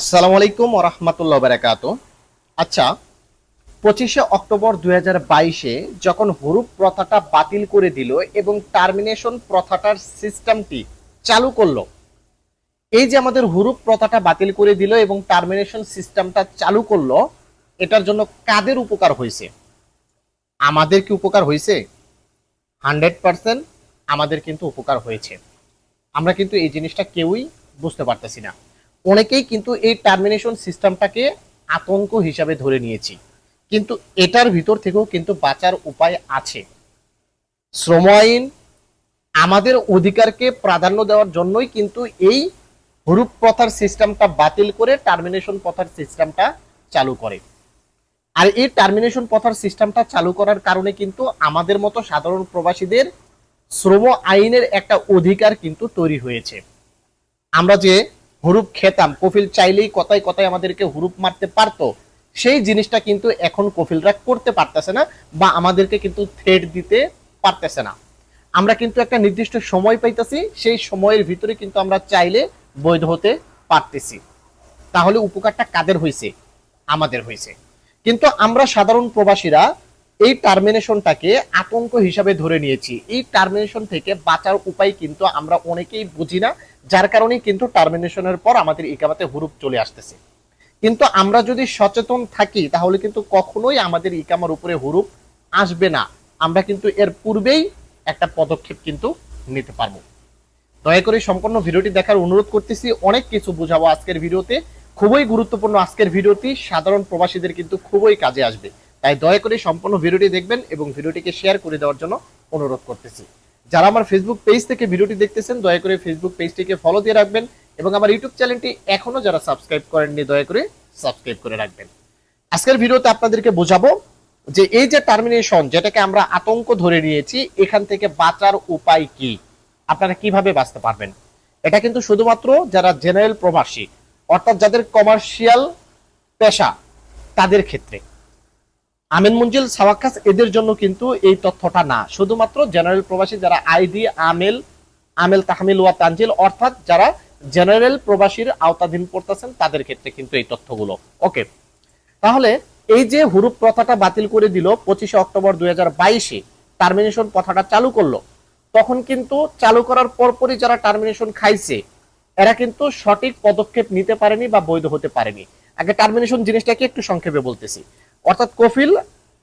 আসসালামু আলাইকুম ওরহমতুল্লাহ বারাকাত আচ্ছা পঁচিশে অক্টোবর দুই বাইশে যখন হুরুপ প্রথাটা বাতিল করে দিল এবং টার্মিনেশন প্রথাটার সিস্টেমটি চালু করল, এই যে আমাদের হুরুপ প্রথাটা বাতিল করে দিল এবং টার্মিনেশন সিস্টেমটা চালু করল, এটার জন্য কাদের উপকার হয়েছে? আমাদের কি উপকার হয়েছে? হান্ড্রেড পার্সেন্ট আমাদের কিন্তু উপকার হয়েছে। আমরা কিন্তু এই জিনিসটা কেউই বুঝতে পারতেছি না। অনেকেই কিন্তু এই টার্মিনেশন সিস্টেমটাকে আতঙ্ক হিসাবে ধরে নিয়েছি। কিন্তু এটার ভিতর থেকেও কিন্তু বাঁচার উপায় আছে। শ্রম আইন আমাদের অধিকারকে প্রাধান্য দেওয়ার জন্যই কিন্তু এই হরুপ প্রথার সিস্টেমটা বাতিল করে টার্মিনেশন প্রথার সিস্টেমটা চালু করে। আর এই টার্মিনেশন প্রথার সিস্টেমটা চালু করার কারণে কিন্তু আমাদের মতো সাধারণ প্রবাসীদের শ্রম আইনের একটা অধিকার কিন্তু তৈরি হয়েছে। আমরা যে হুরুপ খেতাম। কফিল চাইলেই কথায় কথায় আমাদেরকে হুরুপ মারতে পারতো। সেই জিনিসটা কিন্তু এখন কফিলরা করতে পারতেছে না বা আমাদেরকে কিন্তু থ্রেড দিতে পারতেছে না। আমরা কিন্তু একটা নির্দিষ্ট সময় পাইতেছি, সেই সময়ের ভিতরে কিন্তু আমরা চাইলে বৈধ হতে পারতেছি। তাহলে উপকারটা কাদের হয়েছে আমাদের হয়েছে কিন্তু আমরা সাধারণ প্রবাসীরা এই টার্মিনেশনটাকে আতঙ্ক হিসাবে ধরে নিয়েছি। এই টার্মিনেশন থেকে বাঁচার উপায় কিন্তু আমরা অনেকেই বুঝি না। যার কারণে কিন্তু টার্মিনেশনের পর আমাদের ইকামাতে হুরুপ চলে আসতেছে। কিন্তু আমরা যদি সচেতন থাকি, তাহলে কিন্তু কখনোই আমাদের ইকামার উপরে হুরুপ আসবে না। আমরা কিন্তু এর পূর্বেই একটা পদক্ষেপ কিন্তু নিতে পারব। দয়া করে সম্পূর্ণ ভিডিওটি দেখার অনুরোধ করতেছি। অনেক কিছু বুঝাবো আজকের ভিডিওতে। খুবই গুরুত্বপূর্ণ আজকের ভিডিওটি। সাধারণ প্রবাসীদের কিন্তু খুবই কাজে আসবে। তাই দয়া করে সম্পূর্ণ ভিডিওটি দেখবেন এবং ভিডিওটিকে শেয়ার করে দেওয়ার জন্য অনুরোধ করতেছি। যারা আমার ফেসবুক পেজ থেকে ভিডিওটি দেখতেছেন, দয়া করে ফেসবুক পেজটিকে ফলো দিয়ে রাখবেন এবং আমার ইউটিউব চ্যানেলটি এখনও যারা সাবস্ক্রাইব করেননি, দয়া করে সাবস্ক্রাইব করে রাখবেন। আজকের ভিডিওতে আপনাদেরকে বোঝাবো যে এই যে টার্মিনেশন যেটাকে আমরা আতঙ্ক ধরে নিয়েছি, এখান থেকে বাঁচার উপায় কি? আপনারা কীভাবে বাঁচতে পারবেন? এটা কিন্তু শুধুমাত্র যারা জেনারেল প্রবাসী, অর্থাৎ যাদের কমার্শিয়াল পেশা, তাদের ক্ষেত্রে। আমিন মঞ্জিল সাওয়াক্কাস এদের জন্য কিন্তু এই তথ্যটা না। শুধুমাত্র জেনারেল প্রবাসী যারা আইডি, আমেল আমেল তাহমিল ওয়া তানজিল, অর্থাৎ যারা জেনারেল প্রবাসীর আওতাধীন পড়তেছেন, তাদের ক্ষেত্রে কিন্তু এই তথ্যগুলো। ওকে, তাহলে এই যে হুরুপ প্রথাটা বাতিল করে দিল, পঁচিশে অক্টোবর দুই হাজার বাইশে টার্মিনেশন প্রথাটা চালু করল, তখন কিন্তু চালু করার পরপরই যারা টার্মিনেশন খাইছে, এরা কিন্তু সঠিক পদক্ষেপ নিতে পারেনি বা বৈধ হতে পারেনি। আগে টার্মিনেশন জিনিসটাকে একটু সংক্ষেপে বলতেছি। অর্থাৎ কফিল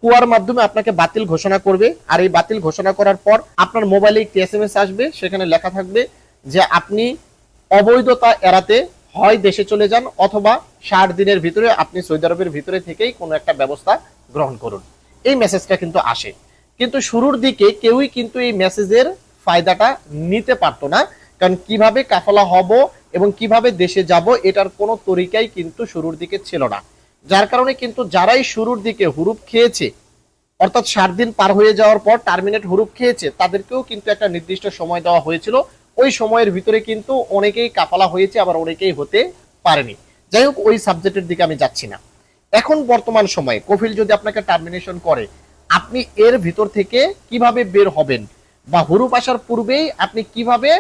কুয়ার মাধ্যমে আপনাকে বাতিল ঘোষণা করবে। আর এই বাতিল ঘোষণা করার পর আপনার মোবাইলে একটি এস আসবে, সেখানে লেখা থাকবে যে আপনি অবৈধতা এড়াতে হয় দেশে চলে যান অথবা ষাট দিনের ভিতরে আপনি সৌদি আরবের ভিতরে থেকেই কোনো একটা ব্যবস্থা গ্রহণ করুন। এই মেসেজটা কিন্তু আসে। কিন্তু শুরুর দিকে কেউই কিন্তু এই মেসেজের ফায়দাটা নিতে পারতো না, কারণ কীভাবে কাফলা হব এবং কীভাবে দেশে যাব এটার কোনো তরিকাই কিন্তু শুরুর দিকে ছিল না। যার কারণে কিন্তু যারাই শুরুর দিকে হুরুপ খেয়েছে, অর্থাৎ ষাট দিন পার হয়ে যাওয়ার পর টার্মিনেট হুরুপ খেয়েছে, তাদেরকেও কিন্তু একটা নির্দিষ্ট সময় দেওয়া হয়েছিল। ওই সময়ের ভিতরে কিন্তু অনেকেই কাফালা হয়েছে, আবার অনেকেই হতে পারেনি। যাই হোক, ওই সাবজেক্টের দিকে আমি যাচ্ছি না। এখন বর্তমান সময়ে, কফিল যদি আপনাকে টার্মিনেশন করে, আপনি এর ভিতর থেকে কীভাবে বের হবেন? বা হুরুপ আসার পূর্বেই আপনি কীভাবে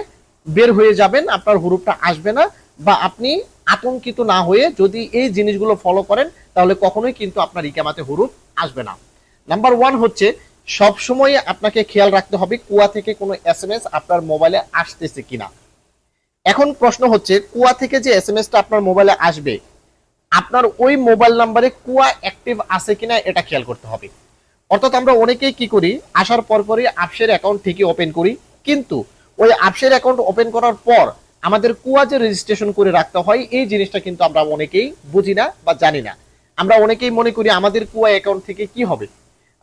বের হয়ে যাবেন? আপনার হুরুপটা আসবে না, বা আপনি আতঙ্কিত না হয়ে যদি এই জিনিসগুলো ফলো করেন, তাহলে কখনোই কিন্তু আপনার ইকামাতে হুরুপ আসবে না। নাম্বার ওয়ান হচ্ছে সব সময় আপনাকে খেয়াল রাখতে হবে কুয়া থেকে কোনো এস এম এস আপনার মোবাইলে আসতেছে কিনা। এখন প্রশ্ন হচ্ছে, কুয়া থেকে যে এস টা আপনার মোবাইলে আসবে, আপনার ওই মোবাইল নাম্বারে কুয়া অ্যাক্টিভ আছে কিনা এটা খেয়াল করতে হবে। অর্থাৎ আমরা অনেকেই কি করি, আসার পর পরই আপসের অ্যাকাউন্ট থেকে ওপেন করি, কিন্তু ওই আপসের অ্যাকাউন্ট ওপেন করার পর আমাদের কুয়া যে রেজিস্ট্রেশন করে রাখতে হয়, এই জিনিসটা কিন্তু আমরা অনেকেই বুঝি না বা জানি না। আমরা অনেকেই মনে করি আমাদের কুয়া অ্যাকাউন্ট থেকে কি হবে?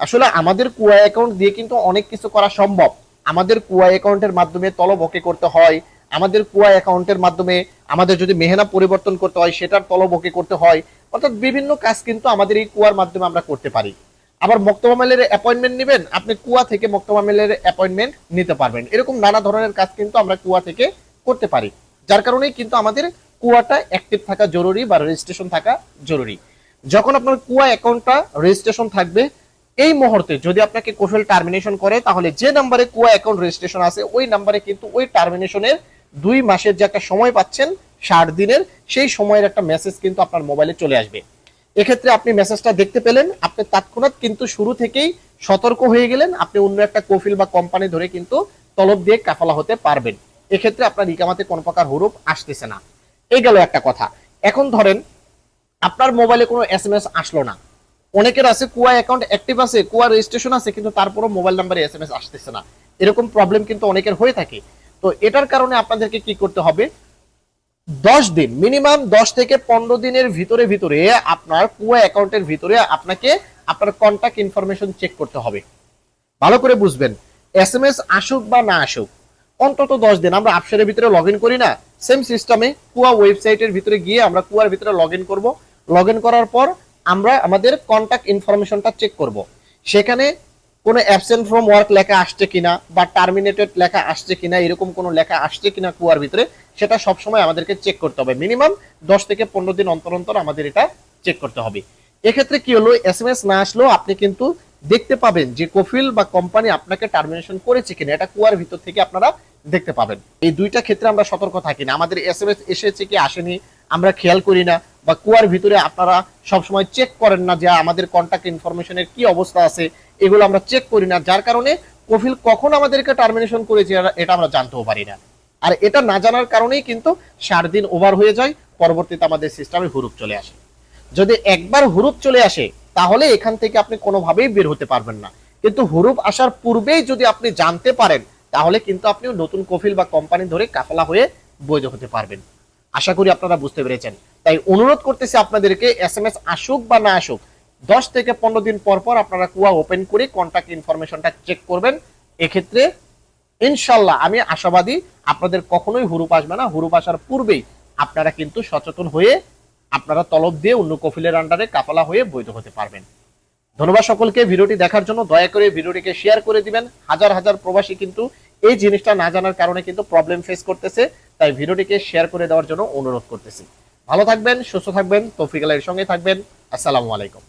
আসলে আমাদের কুয়া অ্যাকাউন্ট দিয়ে কিন্তু অনেক কিছু করা সম্ভব। আমাদের কুয়া অ্যাকাউন্টের মাধ্যমে তলব ওকে করতে হয়। আমাদের কুয়া অ্যাকাউন্টের মাধ্যমে আমাদের যদি মেহনা পরিবর্তন করতে হয়, সেটার তলব ওকে করতে হয়। অর্থাৎ বিভিন্ন কাজ কিন্তু আমাদের এই কুয়ার মাধ্যমে আমরা করতে পারি। আবার মক্তবা মেলের অ্যাপয়েন্টমেন্ট নেবেন, আপনি কুয়া থেকে মক্তবা মেলের অ্যাপয়েন্টমেন্ট নিতে পারবেন। এরকম নানা ধরনের কাজ কিন্তু আমরা কুয়া থেকে করতে পারি। যার কারণেই কিন্তু আমাদের কুয়াটা অ্যাক্টিভ থাকা জরুরি বা রেজিস্ট্রেশন থাকা জরুরি। যখন আপনার কুয়া অ্যাকাউন্টটা রেজিস্ট্রেশন থাকবে, এই মুহূর্তে যদি আপনাকে কৌশল টার্মিনেশন করে, তাহলে যে নাম্বারে কুয়া অ্যাকাউন্ট রেজিস্ট্রেশন আছে, ওই নাম্বারে কিন্তু ওই টার্মিনেশনের দুই মাসের যে একটা সময় পাচ্ছেন, ষাট দিনের, সেই সময়ের একটা মেসেজ কিন্তু আপনার মোবাইলে চলে আসবে। এক্ষেত্রে আপনি মেসেজটা দেখতে পেলেন, আপনি তৎক্ষণাৎ কিন্তু শুরু থেকেই সতর্ক হয়ে গেলেন, আপনি অন্য একটা কফিল বা কোম্পানি ধরে কিন্তু তলব দিয়ে কাফালা হতে পারবেন। এক্ষেত্রে আপনার ইকামাতে কোনো প্রকার হুরুপ আসতেছে না। এই গেল একটা কথা। এখন ধরেন, আপনার মোবাইলে কোনো এস এম এস আসলো না। অনেকের আছে, কুয়া অ্যাকাউন্ট অ্যাক্টিভ আছে, কুয়া রেজিস্ট্রেশন আছে, কিন্তু তারপরও মোবাইল নাম্বারে এস এম এস আসতেছে না। এরকম প্রবলেম কিন্তু অনেকের হয়ে থাকে। তো এটার কারণে আপনাদেরকে কি করতে হবে? দশ দিন, মিনিমাম দশ থেকে পনেরো দিনের ভিতরে ভিতরে আপনার কুয়া অ্যাকাউন্টের ভিতরে আপনাকে আপনার কন্ট্যাক্ট ইনফরমেশন চেক করতে হবে। ভালো করে বুঝবেন এস এম এস আসুক বা না আসুক অন্তত দশ দিন। আমরা আপসারের ভিতরে লগ করি না। সেম সিস্টেমে কুয়া ওয়েবসাইটের ভিতরে গিয়ে আমরা কুয়ার ভিতরে লগ ইন করব। লগ করার পর আমরা আমাদের কন্ট্যাক্ট ইনফরমেশনটা চেক করব। সেখানে কোনো অ্যাবসেন্ট ফ্রম ওয়ার্ক লেখা আসছে কিনা বা টার্মিনেটেড লেখা আসছে কিনা, এরকম কোনো লেখা আসছে কিনা কুয়ার ভিতরে, সেটা সবসময় আমাদেরকে চেক করতে হবে। মিনিমাম দশ থেকে পনেরো দিন অন্তর অন্তর আমাদের এটা চেক করতে হবে। এক্ষেত্রে কি হলো? এস না আসলেও আপনি কিন্তু দেখতে পাবেন যে কফিল বা কোম্পানি আপনাকে টার্মিনেশন করেছে কিনা, এটা কুয়ার ভিতর থেকে আপনারা দেখতে পাবেন। এই দুইটা ক্ষেত্রে আমরা সতর্ক থাকি না। আমাদের এস এসেছে কি আসেনি, আমরা খেয়াল করি না বা কুয়ার ভিতরে আপনারা সবসময় চেক করেন না যে আমাদের কন্ট্যাক্ট ইনফরমেশনের কি অবস্থা আছে, এগুলো আমরা চেক করি না। যার কারণে কফিল কখন আমাদেরকে টার্মিনেশন করেছে এটা- আমরা জানতেও পারি না। আর এটা না জানার কারণেই কিন্তু সাত দিন ওভার হয়ে যায়, পরবর্তীতে আমাদের সিস্টেমে হুরুপ চলে আসে। যদি একবার হুরুপ চলে আসে তাহলে এখান থেকে আপনি কোনোভাবেই বের হতে পারবেন না। কিন্তু হুরুপ আসার পূর্বেই যদি আপনি জানতে পারেন, তাহলে কিন্তু আপনি নতুন কফিল বা কোম্পানি ধরে কাফলা হয়ে বৈধ হতে পারবেন। আশা করি আপনারা বুঝতে পেরেছেন। তাই অনুরোধ করতেছি আপনাদেরকে এস এম এস আসুক বা না আসুক, দশ থেকে পনেরো দিন পর পর আপনারা কুয়া ওপেন করে কন্ট্যাক্ট ইনফরমেশনটা চেক করবেন। এক্ষেত্রে ইনশাল্লাহ আমি আশাবাদী আপনাদের কখনোই হুরুপ আসবে না। হুরুপ আসার পূর্বেই আপনারা কিন্তু সচেতন হয়ে আপনারা তলব দিয়ে অন্য কফিলের আন্ডারে কাপালা হয়ে বৈধ হতে পারবেন। ধন্যবাদ সকলকে, ভিডিওটি দেখার জন্য দয়া করে ভিডিওটিকে শেয়ার করে দিবেন। হাজার হাজার প্রবাসী কিন্তু এই জিনিসটা না জানার কারণে কিন্তু প্রবলেম ফেস করতেছে, তাই ভিডিওটিকে শেয়ার করে দেওয়ার জন্য অনুরোধ করতেছি। ভালো থাকবেন, সুস্থ থাকবেন, তৌফিক আলাইয়ের সঙ্গে থাকবেন। আসসালামু আলাইকুম।